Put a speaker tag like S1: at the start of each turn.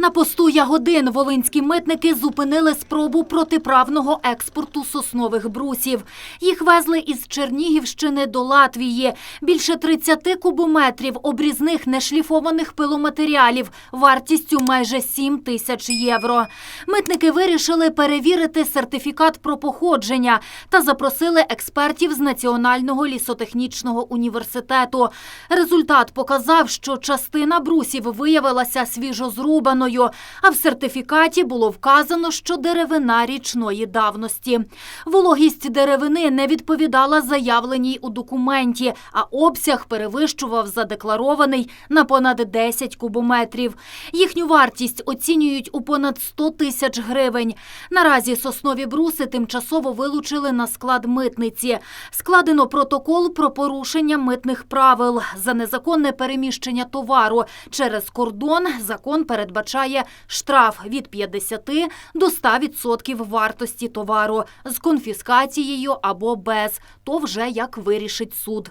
S1: На посту Ягодин волинські митники зупинили спробу протиправного експорту соснових брусів. Їх везли із Чернігівщини до Латвії. Більше 30 кубометрів обрізних нешліфованих пиломатеріалів вартістю майже 7 тисяч євро. Митники вирішили перевірити сертифікат про походження та запросили експертів з Національного лісотехнічного університету. Результат показав, що частина брусів виявилася свіжозрубаною, а в сертифікаті було вказано, що деревина річної давності. Вологість деревини не відповідала заявленій у документі, а обсяг перевищував задекларований на понад 10 кубометрів. Їхню вартість оцінюють у понад 100 тисяч гривень. Наразі соснові бруси тимчасово вилучили на склад митниці. Складено протокол про порушення митних правил за незаконне переміщення товару через кордон. Закон передбачає штраф від 50 до 100% вартості товару з конфіскацією або без. То вже як вирішить суд.